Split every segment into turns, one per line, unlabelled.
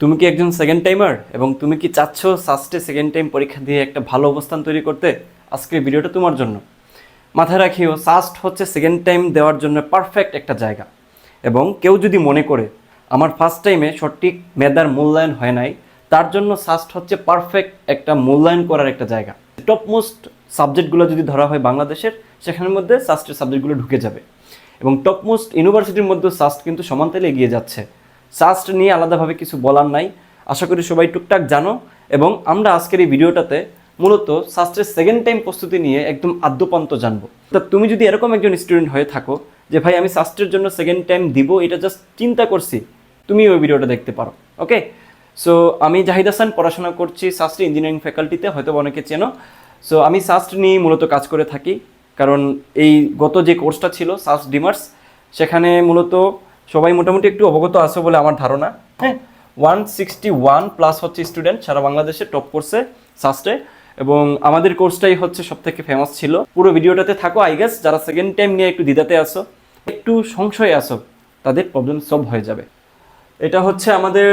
তুমি কি একজন সেকেন্ড টাইমার এবং তুমি কি চাচ্ছ সাস্টে সেকেন্ড টাইম পরীক্ষা দিয়ে একটা ভালো অবস্থান তৈরি করতে? আজকের ভিডিওটা তোমার জন্য। মাথায় রাখিও সাস্ট হচ্ছে সেকেন্ড টাইম দেওয়ার জন্য পারফেক্ট একটা জায়গা। এবং কেউ যদি মনে করে, আমার ফার্স্ট টাইমে সঠিক মেধার মূল্যায়ন হয় নাই তার জন্য সাস্ট হচ্ছে পারফেক্ট একটা মূল্যায়ন করার একটা জায়গা। টপ মোস্ট সাবজেক্টগুলো যদি ধরা হয় বাংলাদেশের, সেখানের মধ্যে সাস্টের সাবজেক্টগুলো ঢুকে যাবে। এবং টপ মোস্ট ইউনিভার্সিটির মধ্যে সাস্ট কিন্তু সমানতালে এগিয়ে যাচ্ছে। সাস্ট নিয়ে আলাদাভাবে কিছু বলার নাই। আশা করি সবাই টুকটাক জানো এবং আমরা আজকের এই ভিডিওটাতে মূলত শাস্ত্রের সেকেন্ড টাইম প্রস্তুতি নিয়ে একদম আদ্যপান্ত জানব। তা তুমি যদি এরকম একজন স্টুডেন্ট হয়ে থাকো যে ভাই আমি শাস্ত্রের জন্য সেকেন্ড টাইম দিব, এটা জাস্ট চিন্তা করছি তুমি ওই ভিডিওটা দেখতে পারো ওকে সো আমি জাহিদ হাসান, পড়াশোনা করছি শাস্ত্রী ইঞ্জিনিয়ারিং ফ্যাকাল্টিতে হয়তো অনেকে চেনো। সো আমি শাস্ত্র নিয়ে মূলত কাজ করে থাকি, কারণ এই গত যে কোর্সটা ছিল সাস ডিমার্স সেখানে মূলত সবাই মোটামুটি একটু অবগত আছে বলে আমার ধারণা হ্যাঁ? ওয়ান সিক্সটি ওয়ান প্লাস হচ্ছে স্টুডেন্ট সারা বাংলাদেশে টপ কোর্সে সাস্টে এবং আমাদের কোর্সটাই হচ্ছে সব থেকে ফেমাস ছিল। পুরো ভিডিওটাতে থাকো আই গেস যারা সেকেন্ড টাইম নিয়ে একটু দ্বিধাতে আসো একটু সংশয়ে আসো তাদের প্রবলেম সলভ হয়ে যাবে। এটা হচ্ছে আমাদের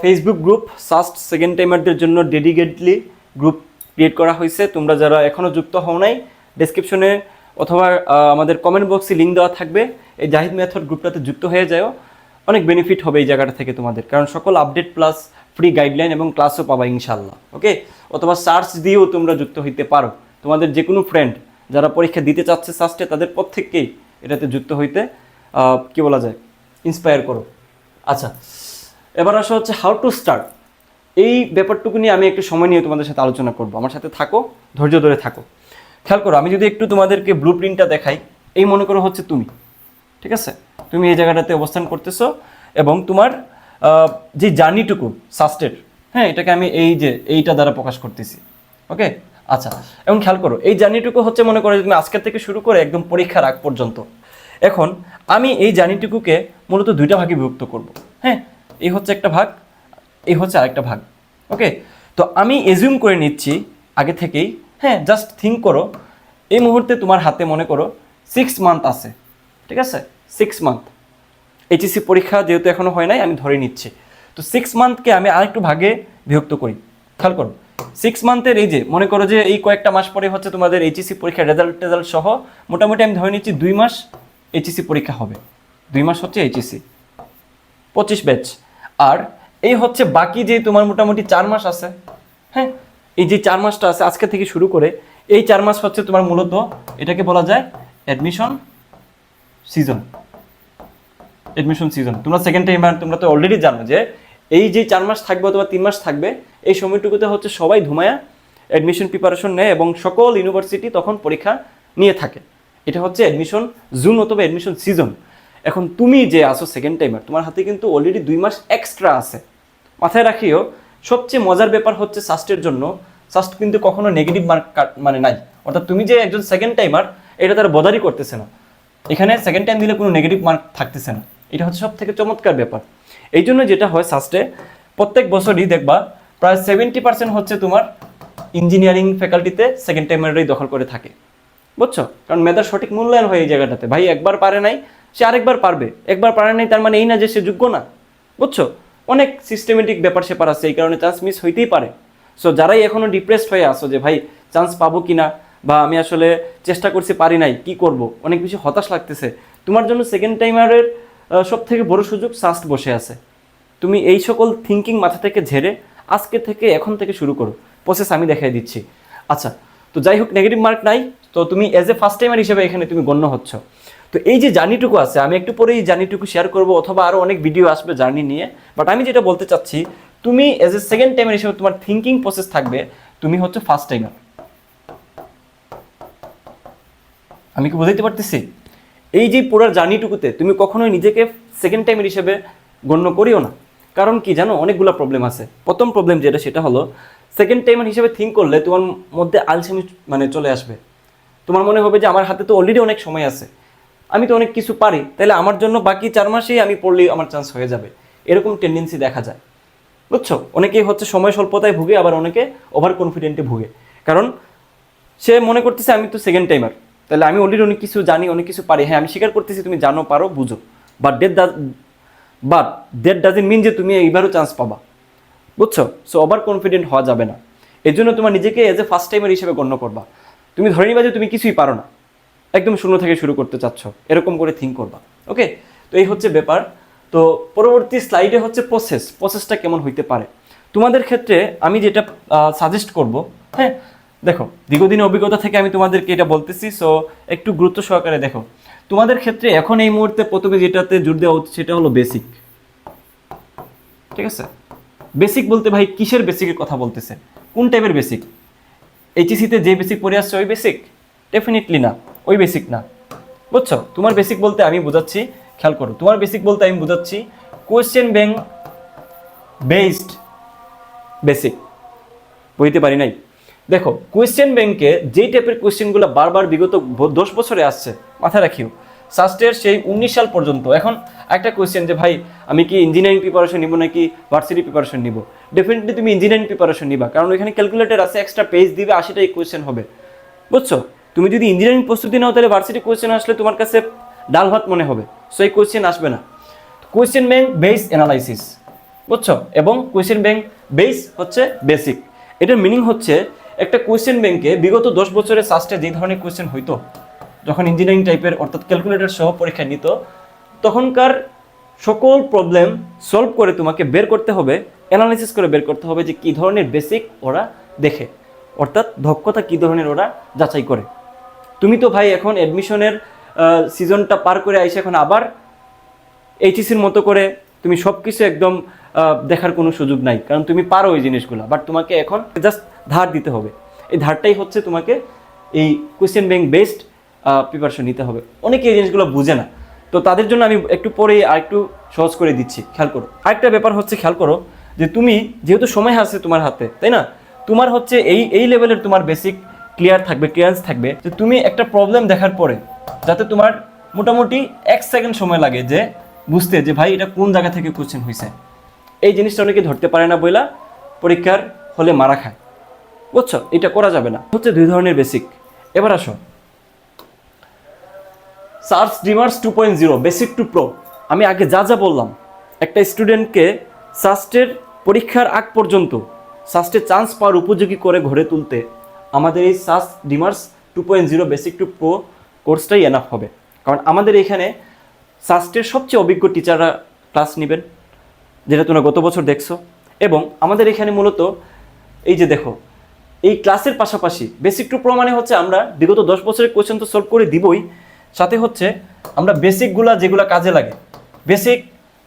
ফেসবুক গ্রুপ সাস্ট সেকেন্ড টাইমারদের জন্য ডেডিকেটলি গ্রুপ ক্রিয়েট করা হয়েছে। তোমরা যারা এখনও যুক্ত হও নাই ডেসক্রিপশনে অথবা আমাদের কমেন্ট বক্সে লিঙ্ক দেওয়া থাকবে। এই জাহিদ মেথড গ্রুপটাতে যুক্ত হয়ে যাও অনেক বেনিফিট হবে এই জায়গাটা থেকে তোমাদের, কারণ সকল আপডেট প্লাস ফ্রি গাইডলাইন এবং ক্লাসও পাবা ইনশাল্লাহ ওকে অথবা সার্চ দিয়েও তোমরা যুক্ত হইতে পারো। তোমাদের যে কোনো ফ্রেন্ড যারা পরীক্ষা দিতে চাচ্ছে সাস্টে তাদের প্রত্যেককেই এটাতে যুক্ত হইতে কি বলা যায় ইন্সপায়ার করো। আচ্ছা এবার আসা হচ্ছে হাউ টু স্টার্ট এই ব্যাপারটুকু নিয়ে আমি একটু সময় নিয়ে তোমাদের সাথে আলোচনা করব। আমার সাথে থাকো, ধৈর্য ধরে থাকো। খেয়াল করো, আমি যদি একটু তোমাদেরকে ব্লু প্রিন্টটা দেখাই, এই মনে করো হচ্ছে তুমি। ঠিক আছে? তুমি এই জায়গাটাতে অবস্থান করতেছো এবং তোমার যে জার্নিটুকু সাস্টের হ্যাঁ এটাকে আমি এই যে, এইটা দ্বারা প্রকাশ করতেছি ওকে আচ্ছা এবং খেয়াল করো, এই জার্নিটুকু হচ্ছে মনে করো তুমি আজকের থেকে শুরু করে একদম পরীক্ষার আগ পর্যন্ত। এখন আমি এই জার্নিটুকুকে মূলত দুইটা ভাগে বিভক্ত করব হ্যাঁ? এই হচ্ছে একটা ভাগ, এই হচ্ছে আরেকটা ভাগ ওকে তো আমি এজিউম করে নিচ্ছি আগে থেকেই হ্যাঁ জাস্ট থিঙ্ক করো, এই মুহূর্তে তোমার হাতে মনে করো সিক্স মান্থ আছে, ঠিক আছে? সিক্স মান্থ এইচএসসি পরীক্ষা যেহেতু এখনও হয় নাই, আমি ধরে নিচ্ছি। তো সিক্স মান্থকে আমি আরেকটু ভাগে বিভক্ত করি। খেয়াল করো সিক্স মান্থের এই যে, মনে করো যে এই কয়েকটা মাস পরে হচ্ছে তোমাদের এইচএসসি পরীক্ষার রেজাল্ট টেজাল্ট সহ মোটামুটি আমি ধরে নিচ্ছি দুই মাস এইচএসসি পরীক্ষা হবে। দুই মাস হচ্ছে এইচএসসি পঁচিশ ব্যাচ আর এই হচ্ছে বাকি যে তোমার মোটামুটি চার মাস আছে হ্যাঁ? এই যে চার মাসটা আছে, আজকে থেকে শুরু করে, এই চার মাস হচ্ছে তোমার মূলত, এটাকে বলা যায় অ্যাডমিশন সিজন এডমিশন সিজন তোমরা সেকেন্ড টাইম তোমরা তো অলরেডি জানো যে এই যে চার মাস থাকবে অথবা তিন মাস থাকবে, এই সময়টুকুতে হচ্ছে সবাই ধুমায়া অ্যাডমিশন প্রিপারেশন নেয় এবং সকল ইউনিভার্সিটি তখন পরীক্ষা নিয়ে থাকে। এটা হচ্ছে অ্যাডমিশন জুন অথবা অ্যাডমিশন সিজন এখন তুমি যে আসো সেকেন্ড টাইমার তোমার হাতে কিন্তু অলরেডি দুই মাস এক্সট্রা আছে। মাথায় রাখিও, সবচেয়ে মজার ব্যাপার হচ্ছে সাস্টের জন্য সাস্ট কিন্তু কখনো নেগেটিভ মার্ক মানে নাই। অর্থাৎ তুমি যে একজন সেকেন্ড টাইমার এটা তারা বদারই করতেছে না। এখানে সেকেন্ড টাইম দিলে কোনো নেগেটিভ মার্ক থাকতেছে না। এটা হচ্ছে সব থেকে চমৎকার ব্যাপার। এই জন্য যেটা হয় সাস্টে প্রত্যেক বছরই দেখবা প্রায় সেভেন্টি পার্সেন্ট হচ্ছে তোমার ইঞ্জিনিয়ারিং ফ্যাকাল্টিতে সেকেন্ড টাইমারই দখল করে থাকে। বুঝছ? কারণ মেধার সঠিক মূল্যায়ন হয় এই জায়গাটাতে। ভাই একবার পারে নাই, সে আরেকবার পারবে। একবার পারে নাই, তার মানে এই না যে সে যোগ্য না। বুঝছ? অনেক সিস্টেমেটিক ব্যাপার সেপার আছে, এই কারণে চান্স মিস হইতেই পারে। সো যারাই এখনও ডিপ্রেসড হয়ে আসো যে, ভাই চান্স পাবো কি না বা আমি আসলে চেষ্টা করছি, পারি নাই, কি করব? অনেক বেশি হতাশ লাগতেছে। তোমার জন্য সেকেন্ড টাইমারের সব থেকে বড় সুযোগ সাস্ট বসে আছে। তুমি এই সকল থিঙ্কিং মাথা থেকে ঝেড়ে আজকে থেকে এখন থেকে শুরু করো। প্রসেস আমি দেখাই দিচ্ছি। আচ্ছা তো যাই হোক নেগেটিভ মার্ক নাই। তো তুমি এজ এ ফার্স্ট টাইমার হিসেবে এখানে তুমি গণ্য হচ্ছ। তো এই যে জার্নিটুকু আছে, আমি একটু পরে এই জার্নিটুকু শেয়ার করব, অথবা আরও অনেক ভিডিও আসবে জার্নি নিয়ে। বাট আমি যেটা বলতে চাচ্ছি, তুমি এজ এ সেকেন্ড টাইমার হিসেবে তোমার থিঙ্কিং প্রসেস থাকবে, তুমি হচ্ছে ফার্স্ট টাইমার আমি কি বোঝাইতে পারতেছি? এই যে পুরার জার্নিটুকুতে তুমি কখনোই নিজেকে সেকেন্ড টাইমের হিসেবে গণ্য করিও না। কারণ কি জানো, অনেকগুলো প্রবলেম আছে। প্রথম প্রবলেম যেটা, সেটা হলো সেকেন্ড টাইমার হিসেবে থিঙ্ক করলে তোমার মধ্যে আলসেমি মানে চলে আসবে। তোমার মনে হবে যে, আমার হাতে তো অলরেডি অনেক সময় আছে। আমি তো অনেক কিছু পারি, তাহলে আমার জন্য বাকি চার মাসেই আমি পড়লেই আমার চান্স হয়ে যাবে। এরকম টেন্ডেন্সি দেখা যায়। বুঝছ? অনেকেই হচ্ছে সময় স্বল্পতায় ভুগে, আবার অনেকে ওভার কনফিডেন্টে ভুগে। কারণ সে মনে করতেছে, আমি তো সেকেন্ড টাইমার তাহলে আমি অলরেডি অনেক কিছু জানি, অনেক কিছু পারি। হ্যাঁ আমি স্বীকার করতেছি, তুমি জানো, পারো, বুঝো। But that does but that doesn't mean যে তুমি এইবারও চান্স পাবা। বুঝছ? সো ওভার কনফিডেন্ট হওয়া যাবে না। এর জন্য তোমার নিজেকে এজ এ ফার্স্ট টাইমার হিসেবে গণ্য করবা। তুমি ধরে নিবা যে তুমি কিছুই পারো না। একদম শূন্য থেকে শুরু করতে চাচ্ছ। এরকম করে থিঙ্ক করবা। ওকে তো এই হচ্ছে ব্যাপার। তো পরবর্তী স্লাইডে হচ্ছে প্রসেস প্রসেসটা কেমন হইতে পারে? তোমাদের ক্ষেত্রে আমি যেটা সাজেস্ট করব হ্যাঁ দেখো, দীর্ঘদিনের অভিজ্ঞতা থেকে আমি তোমাদেরকে এটা বলতেছি সো একটু গুরুত্ব সহকারে দেখো। তোমাদের ক্ষেত্রে এখন এই মুহূর্তে প্রথমে যেটাতে জোর দেওয়া হচ্ছে সেটা হলো বেসিক ঠিক আছে? বেসিক বলতে ভাই কিসের বেসিকের কথা বলতেছে? কোন টাইপের বেসিক এইচএসিতে যে বেসিক পড়ে আসছে ওই বেসিক ডেফিনেটলি না, ওই বেসিক না। বুঝছ? তোমার বেসিক বলতে আমি বোঝাচ্ছি, খেয়াল করো। তোমার বেসিক বলতে আমি বোঝাচ্ছি কোয়েশ্চেন ব্যাংক বেসড বেসিক বুঝতে পারি নাই? দেখো কোয়েশ্চেন ব্যাংকে যেই টাইপের কোয়েশ্চেনগুলো বারবার বিগত দশ বছরে আসছে, মাথায় রাখিও। সাস্টের সেই উনিশ সাল পর্যন্ত। এখন একটা কোয়েশ্চেন যে, ভাই, আমি কি ইঞ্জিনিয়ারিং প্রিপারেশন নিব নাকি ভার্সিটি প্রিপারেশন নিব? ডেফিনেটলি তুমি ইঞ্জিনিয়ারিং প্রিপারেশন নিবা, কারণ এখানে ক্যালকুলেটর আছে এক্সট্রা পেজ দিবে, আশিটাই কোয়েশ্চেন হবে। বুঝছ? তুমি যদি ইঞ্জিনিয়ারিং প্রস্তুতি নাও, তাহলে ভার্সিটি কোয়েশ্চেন আসলে তোমার কাছে ডাল ভাত মনে হবে। সো এই কোয়েশ্চেন আসবে না। কোয়েশ্চেন ব্যাংক বেস অ্যানালাইসিস বুঝছ? এবং কোয়েশ্চেন ব্যাংক বেস হচ্ছে বেসিক এটার মিনিং হচ্ছে একটা কোয়েশ্চেন ব্যাংকে বিগত দশ বছরের সাস্টে যে ধরনের কোয়েশ্চেন হইতো, যখন ইঞ্জিনিয়ারিং টাইপের অর্থাৎ ক্যালকুলেটর সহ পরীক্ষা নিত, তখনকার সকল প্রবলেম সলভ করে তোমাকে বের করতে হবে অ্যানালাইসিস করে বের করতে হবে যে কী ধরনের বেসিক ওরা দেখে, অর্থাৎ দক্ষতা কী ধরনের ওরা যাচাই করে। তুমি তো ভাই এখন অ্যাডমিশনের সিজনটা পার করে আইসে এখন আবার এইচএসির মতো করে তুমি সব কিছু একদম দেখার কোনো সুযোগ নাই, কারণ তুমি পারো ওই জিনিসগুলো বাট তোমাকে এখন জাস্ট ধার দিতে হবে। এই ধারটাই হচ্ছে তোমাকে এই কোয়েশ্চেন ব্যাংক বেসড প্রিপারেশন নিতে হবে। অনেকে এই জিনিসগুলো বুঝে না। তো তাদের জন্য আমি একটু পরে আর একটু সহজ করে দিচ্ছি, খেয়াল করো। আরেকটা ব্যাপার হচ্ছে, খেয়াল করো, যে তুমি যেহেতু সময় আছে তোমার হাতে, তাই না? তোমার হচ্ছে এই এই লেভেলের তোমার বেসিক ক্লিয়ার থাকবে ক্লিয়ারেন্স থাকবে, যে তুমি একটা প্রবলেম দেখার পরে, যাতে তোমার মোটামুটি এক সেকেন্ড সময় লাগে যে বুঝতে যে ভাই এটা কোন জায়গা থেকে কোশ্চেন হয়েছে এই জিনিসটা অনেকে ধরতে পারে না বইলা, পরীক্ষার হলে মারা খায়। বুঝছ? এটা করা যাবে না। হচ্ছে দুই ধরনের বেসিক এবার আসো। সার্চ ডিমার্স two point zero basic to pro আমি আগে যা যা বললাম, একটা স্টুডেন্টকে সাস্টের পরীক্ষার আগ পর্যন্ত, সাস্টে চান্স পাওয়ার উপযোগী করে গড়ে তুলতে, আমাদের এই সাস ডিমার্স two point zero basic to pro কোর্সটাই enough হবে। কারণ আমাদের এখানে সাস্টের সবচেয়ে অভিজ্ঞ টিচাররা ক্লাস নেবেন, যেটা তোমরা গত বছর দেখছ। এবং আমাদের এখানে মূলত, এই যে দেখো এই ক্লাসের পাশাপাশি বেসিক টু প্রো মানে হচ্ছে আমরা বিগত দশ বছরের কোয়েশ্চেন তো সলভ করে দিবই। সাথে হচ্ছে আমরা বেসিকগুলা যেগুলো কাজে লাগে বেসিক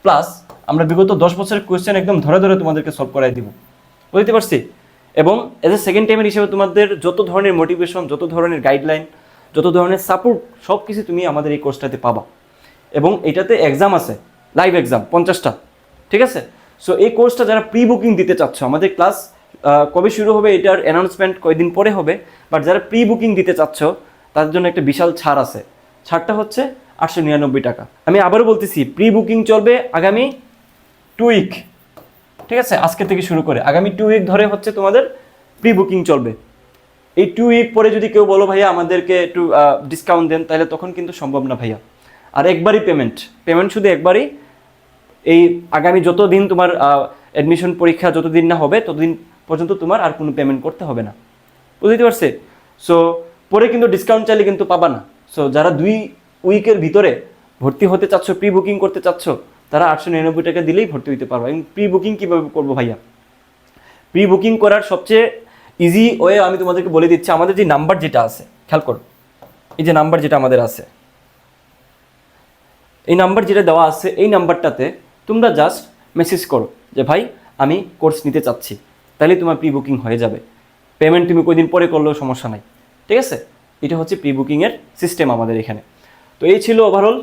প্লাস আমরা বিগত দশ বছরের কোয়েশ্চেন একদম ধরে ধরে তোমাদেরকে সলভ করাই দিব। বুঝতে পারছি? এবং এজ এ সেকেন্ড টাইমের হিসেবে তোমাদের যত ধরনের মোটিভেশন যত ধরনের গাইডলাইন যত ধরনের সাপোর্ট সব কিছু তুমি আমাদের এই কোর্সটাতে পাবা। এবং এটাতে এক্সাম আছে লাইভ এক্সাম পঞ্চাশটা, ঠিক আছে? সো এই কোর্সটা যারা প্রি বুকিং দিতে চাচ্ছ, আমাদের ক্লাস কবে শুরু হবে এটার অ্যানাউন্সমেন্ট কয়দিন পরে হবে বাট যারা প্রি বুকিং দিতে চাচ্ছ, তাদের জন্য একটা বিশাল ছাড় আছে। ছাড়টা হচ্ছে আটশো নিরানব্বই টাকা। আমি আবারও বলতেছি প্রি বুকিং চলবে আগামী টু উইক ঠিক আছে? আজকে থেকে শুরু করে। আগামী টু উইক ধরে হচ্ছে তোমাদের প্রি বুকিং চলবে। এই টু উইক পরে যদি কেউ বলো, ভাইয়া, আমাদেরকে একটু ডিসকাউন্ট দেন, তাহলে তখন কিন্তু সম্ভব না, ভাইয়া। আর একবারই পেমেন্ট পেমেন্ট শুধু একবারই। এই আগামী যতদিন তোমার অ্যাডমিশন পরীক্ষা যতদিন না হবে, ততদিন পর্যন্ত তোমার আর কোনো পেমেন্ট করতে হবে না। বুঝতে পারছে? সো পরে কিন্তু ডিসকাউন্ট চাইলে কিন্তু পাবা না। সো যারা দুই উইকের ভিতরে ভর্তি হতে চাচ্ছ প্রি বুকিং করতে চাচ্ছ, তারা আটশো নিরানব্বই টাকা দিলেই ভর্তি হতে পারবে। এবং প্রি বুকিং কীভাবে করব ভাইয়া? প্রি বুকিং করার সবচেয়ে ইজি ওয়ে আমি তোমাদেরকে বলে দিচ্ছি, আমাদের যে নাম্বার যেটা আছে, খেয়াল করো। এই যে নাম্বার যেটা আমাদের আছে। এই নাম্বার যেটা দেওয়া আছে, এই নাম্বারটাতে তোমরা জাস্ট মেসেজ করো যে, ভাই, আমি কোর্স নিতে চাচ্ছি। তাহলে তোমার প্রি বুকিং হয়ে যাবে। পেমেন্ট তুমি কয়দিন পরে করলেও সমস্যা নাই। ঠিক আছে? এটা হচ্ছে প্রি বুকিংয়ের সিস্টেম আমাদের এখানে। তো এই ছিল ওভারঅল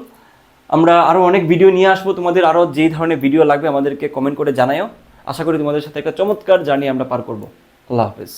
আমরা আরও অনেক ভিডিও নিয়ে আসব। তোমাদের আরও যেই ধরনের ভিডিও লাগবে আমাদেরকে কমেন্ট করে জানায়ও। আশা করি তোমাদের সাথে একটা চমৎকার জার্নি আমরা পার করব। আল্লাহ হাফেজ।